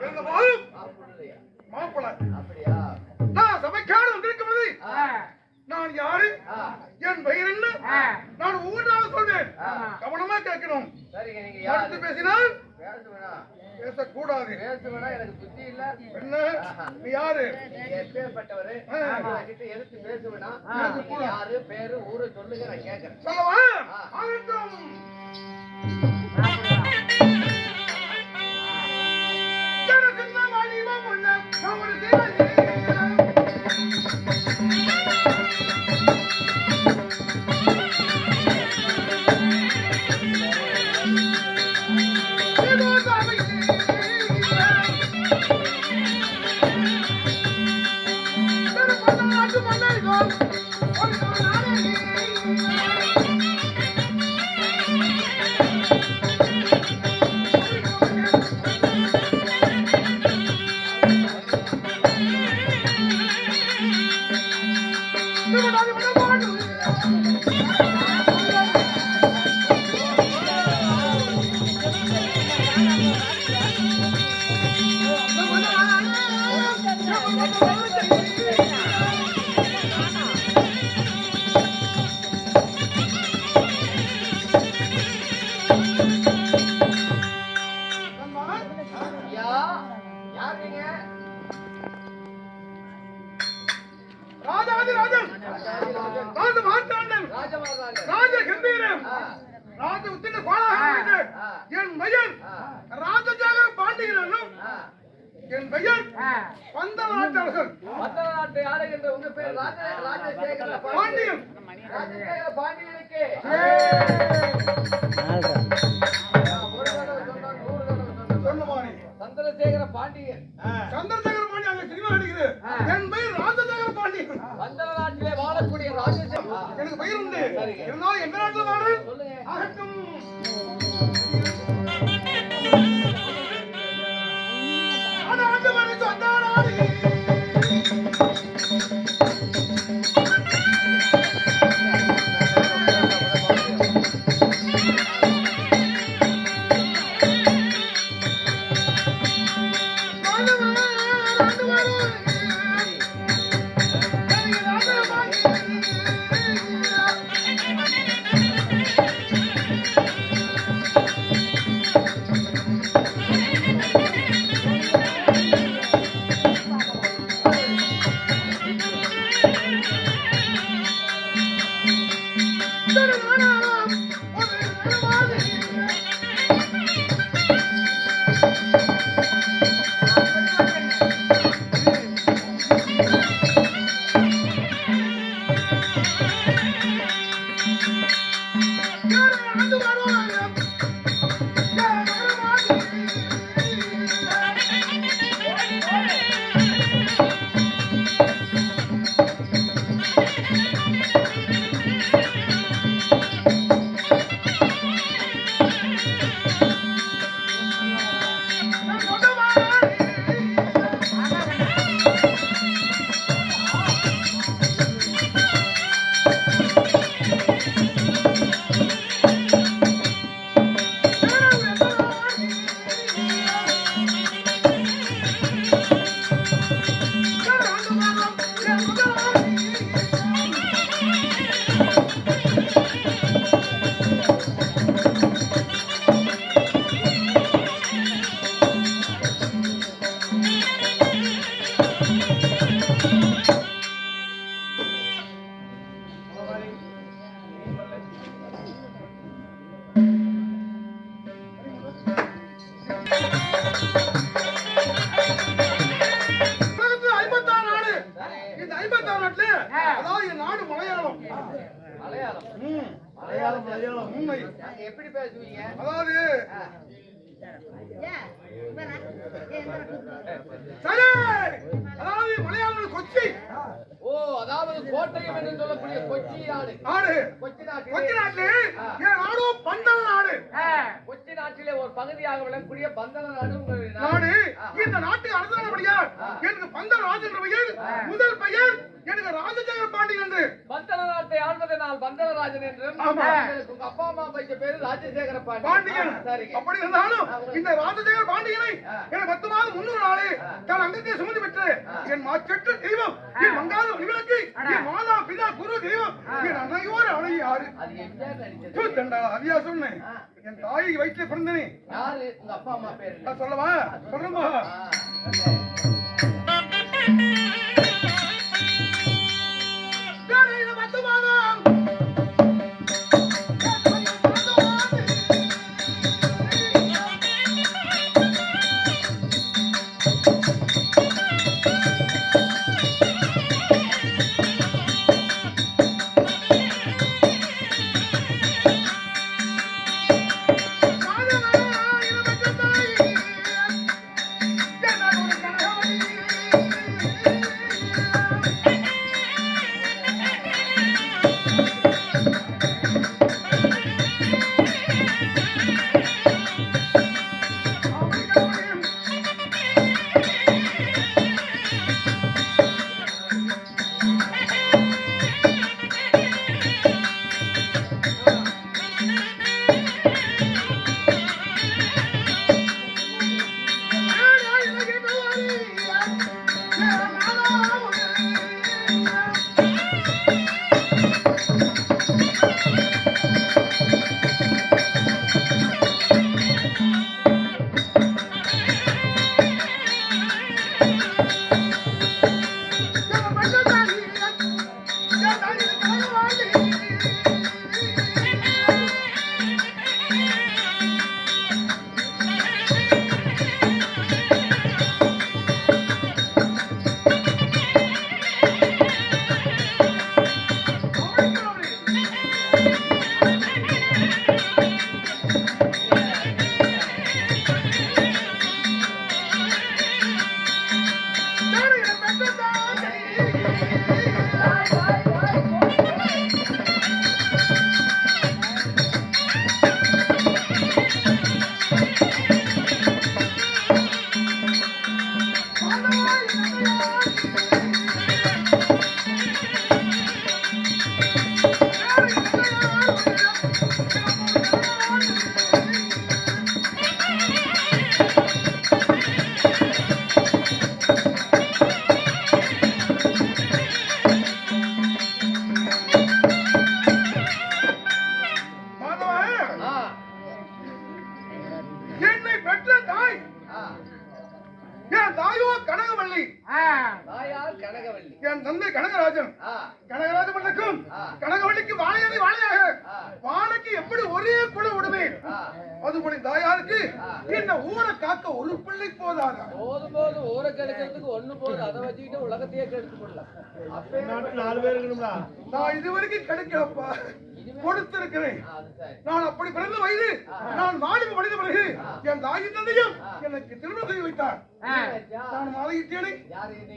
இருந்த போதும் மாப்பிள்ளையா? மாப்பிள்ளை. அப்படியா? நான் யாரு? ஆ, என் பெயர் என்ன? நான் ஒவ்வொன்றாக சொல்வேன். கவனமா கேட்கணும். அடுத்து யாரு? பேசினால் பேசக்கூடாது. எனக்கு புத்தி இல்ல. என்ன? நீ யாரு? நீங்க எப்பேற்பட்டவரு ஆ. கிட்ட எதிர்த்து பேச வேணாம் ஆ. நீங்க யாரு? பேரு ஊரு சொல்லுங்க நான் கேட்கறேன் சொல்லவா? ராஜாதி ராஜன். ராஜ மார்த்தாண்டன். ராஜமாதாங்க ராஜ கம்பீரம். ராஜ உத்தின கோலாக ஆ. என் பெயர் ராஜஜாக பாண்டியன் என்னும் ஆ. என் பெயர் பந்த நாட்டரசன் மத்தள நாட்டு ஆளுகின்ற உங்க பேர் ராஜ ராஜசேகர பாண்டியன். ராஜசேகர பாண்டியனுக்கு. சந்திரசேகர பாண்டியன். சந்திரசேகர பாண்டியன் அங்க சினிமா நடிக்குது. என் பெயர் பெயர் உண்டு. இருந்தாலும் எந்த நாட்டுல வாழ மலையாளம் மலையாளம் உண்மை எப்படி பேசுவீங்க அதாவது சரி அதாவது மலையாளம் கொச்சி ஓ அதாவது கோட்டயம் என்று சொல்லக்கூடிய கொச்சி நாடு நாடு கொச்சி நாட்டு கொச்சி நாட்டு நாட்டுல என் நாடு பந்தல நாடு கொச்சி நாட்டிலே ஒரு பகுதியாக விளங்கக்கூடிய பந்தன நாடு நாடு இந்த நாட்டு எனக்கு பாண்டியன் என்று. பந்தன நாட்டை ஆள்வதனால் பந்தனராஜன் என்றும் ஆமா. உங்களுக்கு உங்க அப்பா அம்மா வைத்த பேரு ராஜசேகர பாண்டியன். பாண்டியன் சரிங்க. அப்படி இருந்தாலும் இந்த ராஜசேகர பாண்டியனை என பத்து மாதம் முன்னூறு நாளே தான் அங்கத்தை சுமந்து பெற்று என் மாற்றற்ற தெய்வம் என் மங்காத விளக்கு என் மாதா பிதா குரு தெய்வம் என் அன்னையோர் யாரு அதியா சொன்னேன். என் தாயை வயிற்றில் பிறந்தனே. யாரு? உங்க அப்பா அம்மா பேரு சொல்லவா? சொல்றேன்பா வாழைக்கு எப்படி ஒரே குல ஆ. அதுபடி தாயாருக்கு இந்த ஊரை காக்க ஒரு பிள்ளை போதாதா? போதும் போதும். ஊரை கெடுக்கிறதுக்கு ஒண்ணு போதும். அதை வச்சுக்கிட்டு உலகத்தையே கெடுத்து கொள்ளலாம் அப்பே நாலு பேர் இருக்கணும்டா. நான் இதுவரைக்கும் கிடைக்கலப்பா. கொடுத்திருக்கிறேன். நான் அப்படி பிறந்த வயது நான் வாலிப படித்த பிறகு என் தாயின் தந்தையும் எனக்கு திருமணம் செய்து வைத்தார். நான் மாலையிட்டேனே யாரு நீ?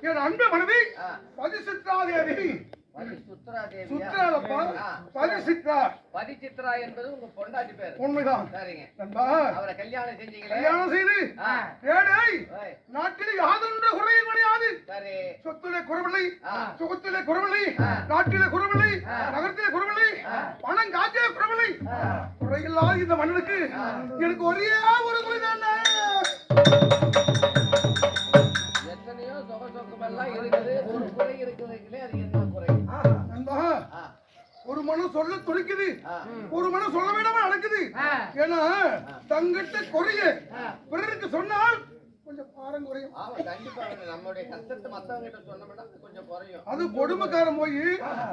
என் அன்பு மனைவி. பதிசித்ராதேவி. பதிசித்ரா பதி சித்ரா என்பது உங்க பொண்டாட்டி பேரு. உண்மைதான். சரிங்க. அவரை கல்யாணம் செஞ்சீங்களே? கல்யாணம் செய்து ஓய், நாட்டில் யாதொன்று குறையும் கிடையாது. சரி. சொத்திலே குறவில்லை. சுகத்திலே குறவில்லை. நாட்டிலே குறவில்லை. நகரத்திலே குறவில்லை. பணம் காய்ச்சே குறவில்லை. குறையில்லாத இந்த ஆ. எனக்கு ஒரே ஒரு சொக்கமெல்லாம் இருக்குது ஒரு மனம் சொல்ல துடிக்குது ஆ, ஒரு மனம் சொல்ல வேண்டாம நடக்குது. ஏன்னா தங்கிட்ட குறைய. பிறருக்கு சொன்னால் கொஞ்சம் பாரம் குறையும். ஆமா கண்டிப்பா. நம்மளுடைய கஷ்டத்தை மத்தவங்க கிட்ட சொன்னோம்னா கொஞ்சம் குறையும். அது கொடுமைக்காரன் போய்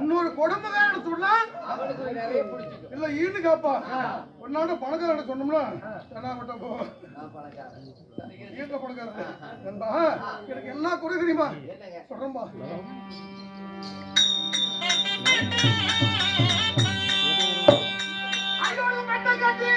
இன்னொரு கொடுமைக்காரன் சொன்னா அவனுக்கு நிறைய பிடிச்சிக்கும். இல்ல ஈடு காப்பா. உன்னாட பணக்காரன் சொன்னோம்னா என்ன மட்டும் போ. வீட்டுல பணக்காரன். நண்பா எனக்கு என்ன குறை தெரியுமா? சொல்றேன்பா. கட்டி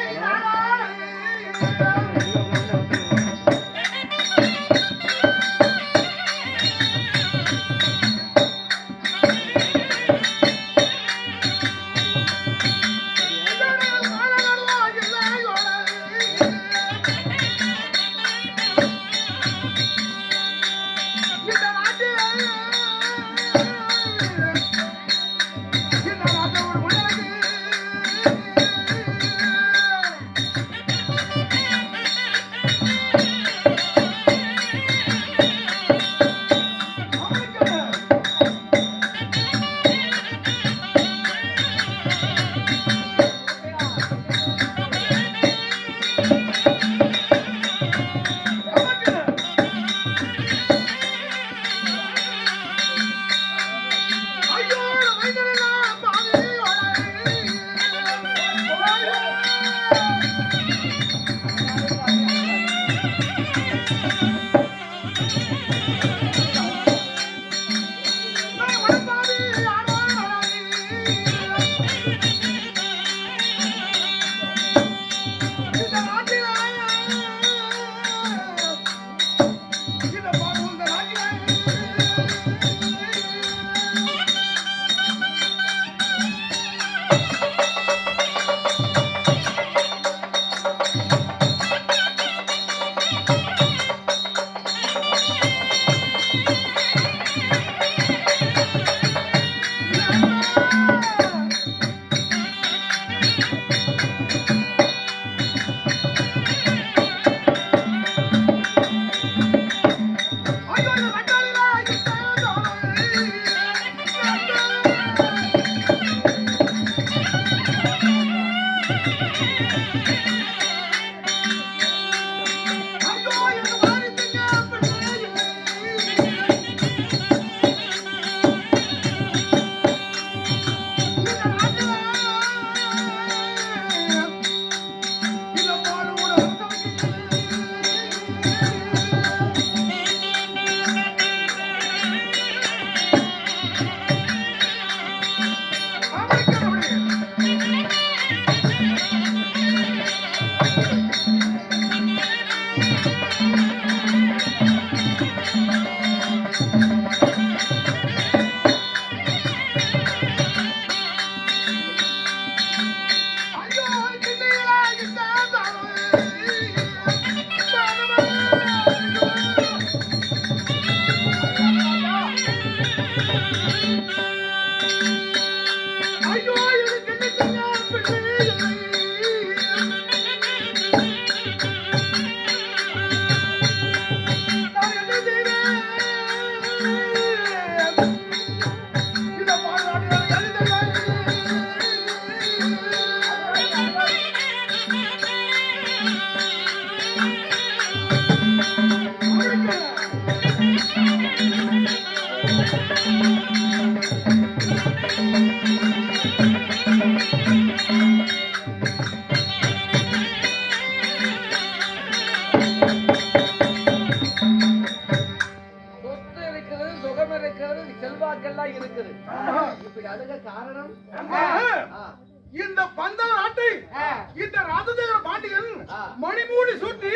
மணிமூடி சூட்டி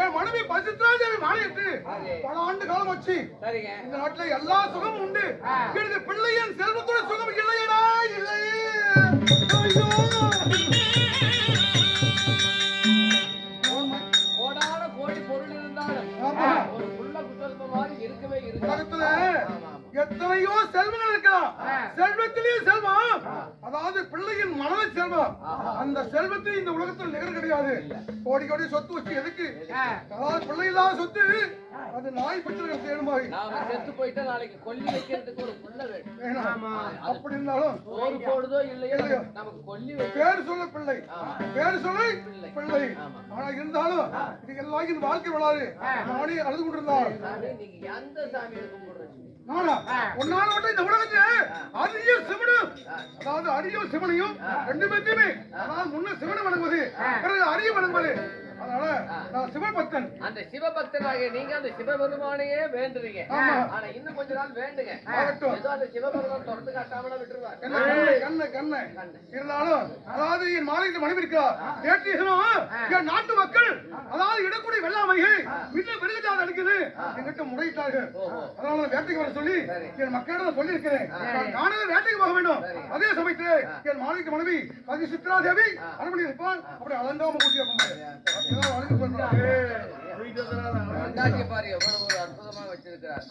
என் மனைவி பசித்ராஜாவை ஆகே. பல ஆண்டு காலம் வச்சு இந்த நாட்டுல எல்லா சுகமும் உண்டு எனது பிள்ளையின் செல்வத்தோட சுகம் இல்லையடா இல்லை ஐயோ. கோடான கோடி பொருள் இருந்தாலும் ஆமா. ஒரு புள்ள குத்தல்ப மாதிரி இருக்கவே இருக்கு. எத்தனையோ செல்வங்கள் இருக்கலாம். செல்வத்திலேயே செல்வம். அதாவது பிள்ளையின் மனதை செல்வம். அந்த செல்வத்தை இந்த உலகத்தில் நிகழ் கிடையாது. கோடி கோடி சொத்து வச்சு எதுக்கு? அதாவது பிள்ளை இல்லாத சொத்து அது நாய் தேடுமாய் நாம செத்து போயிட்டா நாளைக்கு கொல்லி வைக்கிறதுக்கு ஒரு புள்ள வேணும். அப்படி இருந்தாலும் சோறு போடுதோ இல்லையோ இல்லையோ. நமக்கு கொல்லி பேர் சொல்ல பிள்ளை. பேர் சொல்ல பிள்ளை. ஆனா இருந்தாலும் இது எல்லாம் இந்த வாழ்க்கை வளாது நானே அழுது கொண்டிருந்தார் சாமி நீங்க எந்த நானா உன்னால மட்டும் இந்த உலகத்துல அரிய சிவனும் அதாவது அரிய சிவனையும் ரெண்டு பேர்த்தையுமே அதாவது முன்ன சிவனை வணங்குவது பிறகு அரிய வணங்குவது. அதனால நான் சிவபக்தன். அந்த சிவபக்தனாகிய நீங்க அந்த சிவபெருமானையே வேண்டுறீங்க. ஆமா. ஆனா இன்னும் கொஞ்ச நாள் வேண்டுங்க. ஏதோ அந்த சிவபெருமான் திறந்து காட்டாமல கண்ணு கண்ணு கண்ணு. இருந்தாலும் அதாவது என் மாநில மனைவி இருக்கா ஏற்றிசனும் என் நாட்டு மக்கள் அதாவது இடக்கூடிய வெள்ளாமையை இன்னும் பெருகிட்டாது அடிக்குது. என்கிட்ட முறையிட்டார்கள். அதனால வேட்டைக்கு வர சொல்லி என் மக்களிடம் சொல்லி இருக்கிறேன் நான் வேட்டைக்கு போக வேண்டும். அதே சமயத்தில் என் மாநில மனைவி பதி சித்ரா தேவி அரண்மனை இருப்பான் அப்படி அலங்காம கூட்டி பாரு எவ்வளவு ஒரு அற்புதமா வச்சிருக்கிறார்.